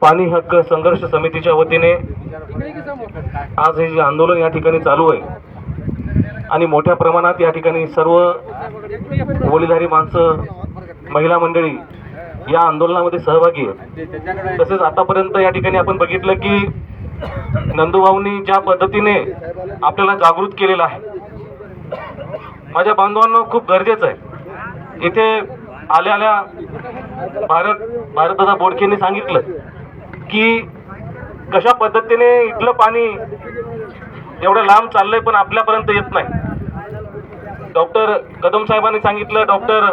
पाणी हक्क संघर्ष समितीच्या वतीने आज हे जे आंदोलन या ठिकाणी चालू आहे आणि मोठ्या प्रमाणात या ठिकाणी सर्व बोलीधारी माणसं महिला मंडळी या आंदोलनामध्ये सहभागी आहे तसेच आतापर्यंत या ठिकाणी आपण बघितलं की नंदूभाऊंनी ज्या पद्धतीने आपल्याला जागृत केलेलं आहे माझ्या बांधवांना खूप गरजेचं आहे. इथे आल्या आल्या भारत भारतदादा बोडकेंनी सांगितलं की कशा पद्धतीने इथलं पाणी एवढं लांब चाललंय पण आपल्यापर्यंत येत नाही. डॉक्टर कदम साहेबांनी सांगितलं डॉक्टर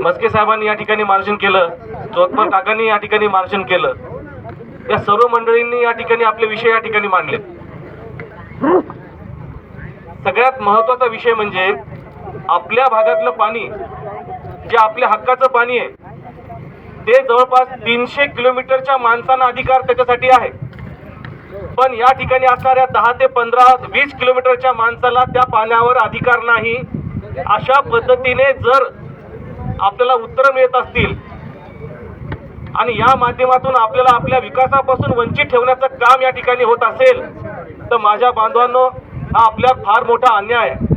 मस्के साहेबांनी या ठिकाणी मार्शन केलं चोतमल काकांनी या ठिकाणी मार्शन केलं. या सर्व मंडळींनी या ठिकाणी आपले विषय या ठिकाणी मांडले. सगळ्यात महत्त्वाचा विषय म्हणजे आपल्या भागातलं पाणी जे आपल्या हक्काचं पाणी आहे ते जवळपास तीनशे किलोमीटरच्या माणसांना अधिकार त्याच्यासाठी आहे. पण या ठिकाणी असणाऱ्या दहा ते पंधरा वीस किलोमीटरच्या माणसाला त्या पाण्यावर अधिकार नाही. अशा पद्धतीने जर आपल्याला उत्तरं मिळत असतील आणि या माध्यमातून आपल्याला आपल्या विकासापासून वंचित ठेवण्याचं काम या ठिकाणी होत असेल तर माझ्या बांधवांनो हा आपल्या फार मोठा अन्याय आहे.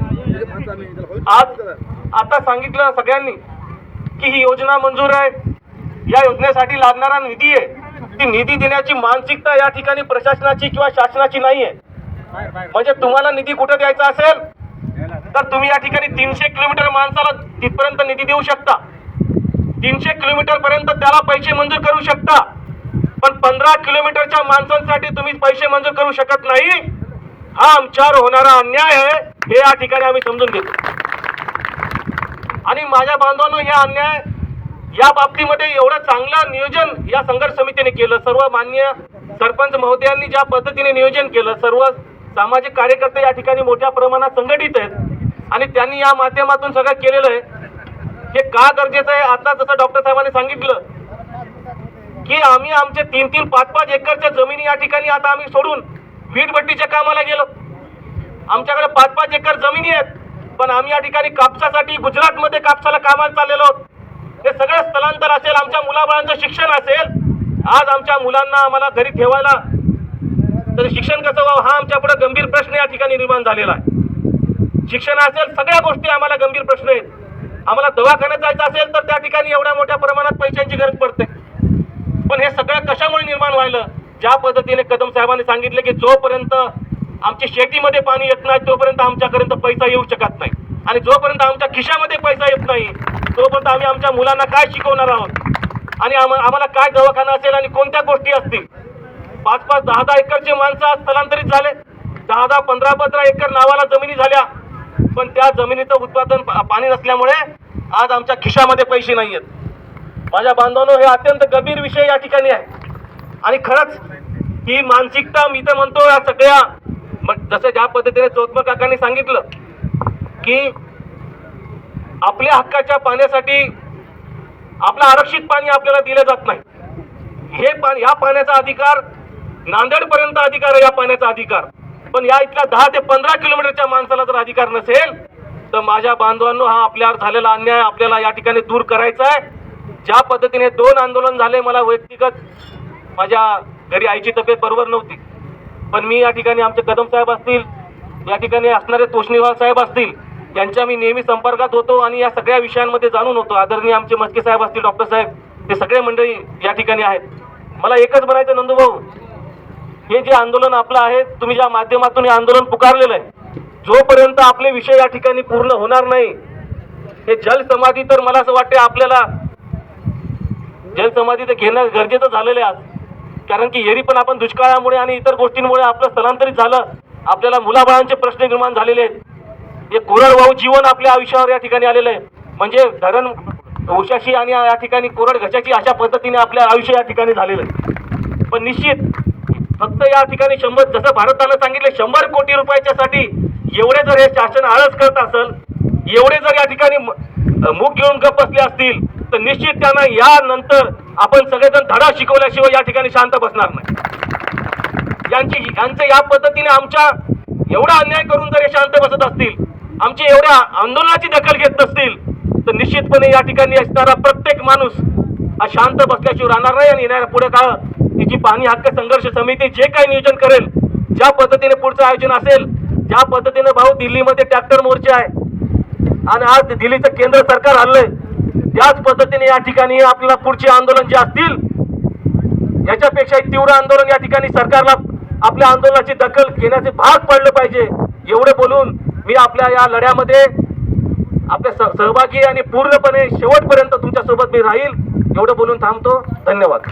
आज आता सांगितलं सगळ्यांनी की ही योजना मंजूर आहे? या योजनेसाठी लागणारा निधी आहे. ती निधी देण्याची मानसिकता या ठिकाणी प्रशासनाची किंवा शासनाची नाही आहे म्हणजे तुम्हाला निधी कुठं द्यायचा असेल तर तुम्ही या ठिकाणी तीनशे किलोमीटर माणसाला तिथपर्यंत निधी देऊ शकता. तीनशे किलोमीटर पर्यंत त्याला पैसे मंजूर करू शकता. पण पंधरा किलोमीटरच्या माणसांसाठी तुम्ही पैसे मंजूर करू शकत नाही. हा आमच्यावर होणारा अन्याय आहे. हे या ठिकाणी आम्ही समजून घेतो. आणि माझ्या बांधवांनो या अन्याय या बाबतीमध्ये एवढं चांगलं नियोजन या संघर्ष समितीने केलं. सर्व मान्य सरपंच महोदयांनी ज्या पद्धतीने नियोजन केलं सर्व सामाजिक कार्यकर्ते या ठिकाणी मोठ्या प्रमाणात संघटित आहेत आणि त्यांनी या माध्यमातून सगळं केलेलं आहे. हे का गरजेचं आहे? आता जसं डॉक्टर साहेबांनी सांगितलं की आम्ही आमचे तीन तीन पाच पाच एकरच्या जमिनी या ठिकाणी आता आम्ही सोडून वीटभट्टीच्या कामाला गेलो. आमच्याकडे पाच पाच एकर जमिनी आहेत. पण आम्ही या ठिकाणी कापसासाठी गुजरातमध्ये कापसाला कामाला चाललेलो हे सगळं स्थलांतर असेल आमच्या मुलाबाळांचं शिक्षण असेल आज आमच्या मुलांना आम्हाला घरी ठेवायला तर शिक्षण कसं व्हावं? हा आमच्या पुढे गंभीर प्रश्न या ठिकाणी निर्माण झालेला आहे. शिक्षण असेल सगळ्या गोष्टी आम्हाला गंभीर प्रश्न आहेत. आम्हाला दवाखान्यात जायचं असेल तर त्या ठिकाणी एवढ्या मोठ्या प्रमाणात पैशांची गरज पडते. पण हे सगळं कशामुळे निर्माण व्हायलं? ज्या पद्धतीने कदम साहेबांनी सांगितले की जोपर्यंत आमची शेतीमध्ये पाणी येत नाही तोपर्यंत आमच्यापर्यंत पैसा येऊ शकत नाही. आणि जोपर्यंत आमच्या खिशामध्ये पैसा येत नाही तोपर्यंत आम्ही आमच्या मुलांना काय शिकवणार आहोत? आणि आम्हाला काय दवाखाना असेल आणि कोणत्या गोष्टी असतील? पाच पाच दहा दहा एकरचे माणसं आज स्थलांतरित झाले. दहा दहा पंधरा पंधरा एकर नावाला जमिनी झाल्या. पण त्या जमिनीचं उत्पादन पा- पाणी नसल्यामुळे आज आमच्या खिशामध्ये पैसे नाही आहेत माझ्या बांधवांनो हे अत्यंत गंभीर विषय या ठिकाणी आहे. आणि खरंच ही मानसिकता मी तर म्हणतो या सगळ्या मग जसं ज्या पद्धतीने चौतमल काकांनी सांगितलं की आपल्या हक्काच्या पाण्यासाठी आपलं आरक्षित पाणी आपल्याला दिलं जात नाही. हे पाणी या पाण्याचा अधिकार नांदेडपर्यंत अधिकार आहे या पाण्याचा अधिकार. पण या इथल्या दहा ते पंधरा किलोमीटरच्या माणसाला जर अधिकार नसेल तर माझ्या बांधवांनो हा आपल्यावर झालेला अन्याय आपल्याला या ठिकाणी दूर करायचा आहे. ज्या पद्धतीने दोन आंदोलन झाले मला व्यक्तिगत माझ्या घरी आईची तब्येत बरोबर नव्हती. पण मी या ठिकाणी आमचे कदम साहेब असतील या ठिकाणी असणारे तोष्णीवाल साहेब असतील यांच्या मी नेहमी संपर्कात होतो आणि या सगळ्या विषयांमध्ये जाणून होतो. आदरणीय आमचे मस्के साहेब असतील डॉक्टर साहेब हे सगळे मंडळी या ठिकाणी आहेत. मला एकच म्हणायचं नंदूभाऊ हे जे आंदोलन आपलं आहे तुम्ही ज्या माध्यमातून हे आंदोलन पुकारलेलं आहे जोपर्यंत आपले विषय या ठिकाणी पूर्ण होणार नाही हे जलसमाधी तर मला असं वाटते आपल्याला जलसमाधी तर घेणं गरजेचं झालेलं आहे आज. कारण की येरी पण आपण दुष्काळामुळे आणि इतर गोष्टींमुळे आपलं स्थलांतरित झालं. आपल्याला मुलाबाळांचे प्रश्न निर्माण झालेले आहेत. हे कोरडवाहू जीवन आपल्या आयुष्यावर या ठिकाणी आलेलं आहे. म्हणजे धरण उशाशी आणि या ठिकाणी कोरड घशाची अशा पद्धतीने आपल्या आयुष्य या ठिकाणी झालेलं आहे. पण निश्चित फक्त या ठिकाणी शंभर जसं भारतानं सांगितलं शंभर कोटी रुपयाच्यासाठी एवढे जर हे शासन आळस करत असेल एवढे जर या ठिकाणी म- मूग घेऊन गप बसले असतील तर निश्चित त्यांना यानंतर आपण सगळेजण धडा शिकवल्याशिवाय या ठिकाणी शांत बसणार नाही. यांची यांचं या पद्धतीने आमच्या एवढा अन्याय करून जर शांत बसत असतील आमची एवढ्या आंदोलनाची दखल घेत नसतील तर निश्चितपणे या ठिकाणी असणारा प्रत्येक माणूस हा शांत बसल्याशिवाय राहणार नाही. आणि येणाऱ्या पुढे काळ तिची पाणी हक्क संघर्ष समिती जे काही नियोजन करेल ज्या पद्धतीने पुढचं आयोजन असेल ज्या पद्धतीने भाऊ दिल्लीमध्ये ट्रॅक्टर मोर्चे आहे आणि आज दिल्लीचं केंद्र सरकार हल्लंय त्याच पद्धतीने या ठिकाणी आपल्याला पुढचे आंदोलन जे असतील याच्यापेक्षा तीव्र आंदोलन या ठिकाणी सरकारला आपल्या आंदोलनाची दखल घेण्याचे भाग पडलं पाहिजे. एवढे बोलून मी आपल्या या लढ्यामध्ये आपल्या सहभागी आणि पूर्णपणे शेवटपर्यंत तुमच्यासोबत मी राहील एवढं बोलून थांबतो. धन्यवाद.